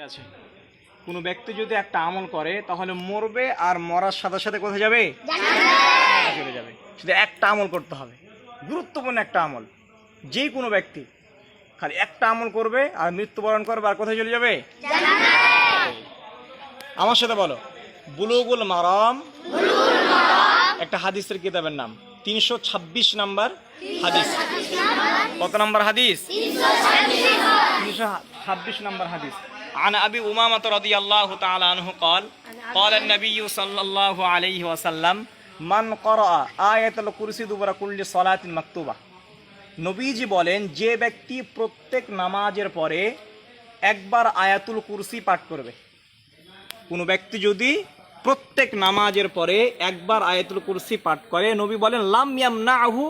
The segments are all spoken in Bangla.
আছে। কোনো ব্যক্তি যদি একটা আমল করে তাহলে মরবে আর মরার সাথে সাথে কোথায় যাবে? চলে যাবে। শুধু একটা আমল করতে হবে। গুরুত্বপূর্ণ একটা আমল। যে কোনো ব্যক্তি খালি একটা আমল করবে আর মৃত্যুবরণ করবে আর কোথায় চলে যাবে? আমার সাথে বলো বুলুগুল মারাম। একটা হাদিসের কিতাবের নাম। তিনশো ছাব্বিশ নাম্বার হাদিস। কত নাম্বার হাদিস? তিনশো ছাব্বিশ নাম্বার হাদিস। عن أبي أمامة رضي الله تعالى عنه قال قال النبي صلى الله عليه وسلم من قرأ آية الكرسي دبر كل صلاة مكتوبة নবীজি বলেন যে ব্যক্তি প্রত্যেক নামাজের পরে একবার আয়াতুল কুরসি পাঠ করবে কোনো ব্যক্তি যদি প্রত্যেক নামাজের পরে একবার আয়াতুল কুরসি পাঠ করে নবী বলেন লাম ইয়ামনাহু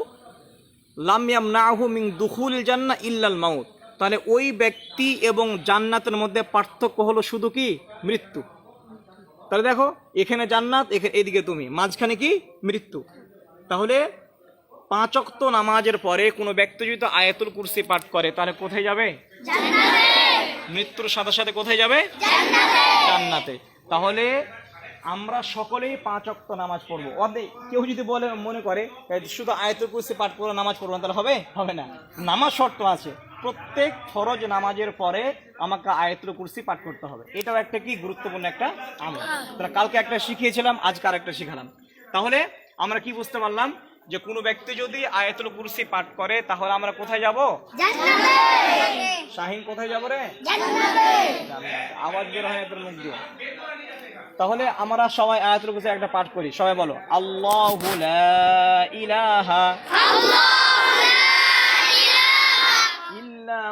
লাম ইয়ামনাহু মিন দুখুল জান্না ইল্লাল মাউত তাহলে ওই ব্যক্তি এবং জান্নাতের মধ্যে পার্থক্য হলো শুধু কি? মৃত্যু। তাহলে দেখো এখানে জান্নাত এখানে এদিকে তুমি। মাঝখানে কি? মৃত্যু। তাহলে পাঁচ অক্ত নামাজের পরে কোনো ব্যক্তি যদি আয়াতুল কুরসি পাঠ করে তাহলে কোথায় যাবে? মৃত্যুর সাথে সাথে কোথায় যাবে? জান্নাতে। তাহলে আমরা সকলেই পাঁচ অক্ত নামাজ পড়ব। অর্ধেক। কেউ যদি বলে মনে করে শুধু আয়াতুল কুরসি পাঠ করে নামাজ পড়ব তাহলে হবে? হবে না। নামাজ শর্ত আছে। প্রত্যেক ফরজ নামাজের পরে আমাকে আয়াতুল কুরসি পাঠ করতে হবে। এটাও একটা কি গুরুত্বপূর্ণ একটা আমল। তাহলে কালকে একটা শিখিয়েছিলাম আজকে আর একটা শিখালাম। তাহলে আমরা কি বুঝতে পারলাম যে কোনো ব্যক্তি যদি আয়াতুল কুরসি পাঠ করে তাহলে আমরা কোথায় যাব? শাহিন কোথায় যাব রে। আওয়াজ বের হয় এদের মুখ দিয়ে। তাহলে আমরা সবাই আয়াতুল কুরসি একটা পাঠ করি। সবাই বলো আল্লাহু লা ইলাহা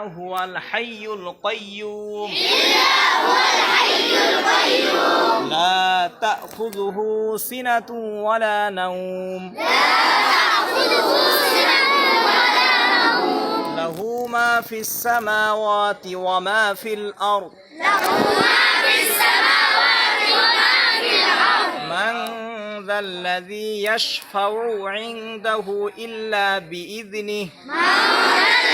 هو الحي القيوم. إلا هو الحي القيوم لا تأخذه سنة ولا نوم. لا تأخذه سنة ولا نوم له ما في السماوات وما في الأرض. له ما في السماوات وما في الأرض من ذا الذي يشفع عنده إلا بإذنه. من ذا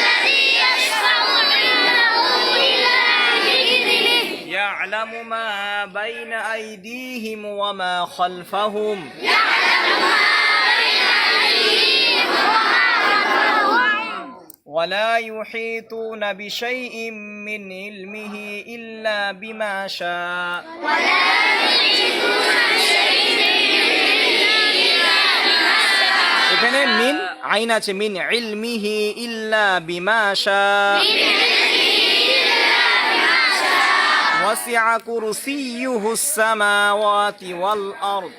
يعلم ما بين أيديهم وما خلفهم ولا يحيطون بشيء من علمه إلا بما شاء এখানে মিন আইন আছে মিন ইলমিহি ইল্লা বিমা শা وسع كرسيه السماوات والأرض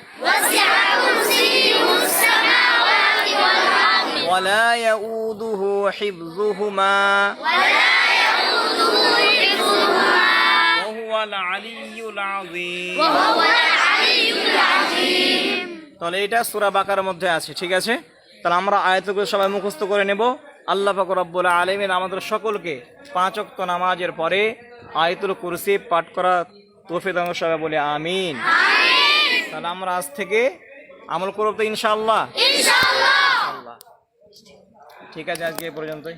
ولا يؤوده حفظهما وهو العلي العظيم তাহলে এটা সূরা বাকার মধ্যে আছে ঠিক আছে তাহলে আমরা আয়াতগুলো সবাই মুখস্থ করে নেব আল্লাহ পাক রব্বুল আলামিন আমাদের সকলকে পাঁচ ওয়াক্ত নামাজের পরে আয়াতুল কুরসি পাঠ করা তৌফিক দান সবাই বলে আমিন। তাহলে আমরা আজ থেকে আমল করব তো ইনশাআল্লাহ। ইনশাআল্লাহ। ঠিক আছে আজকে এ পর্যন্তই।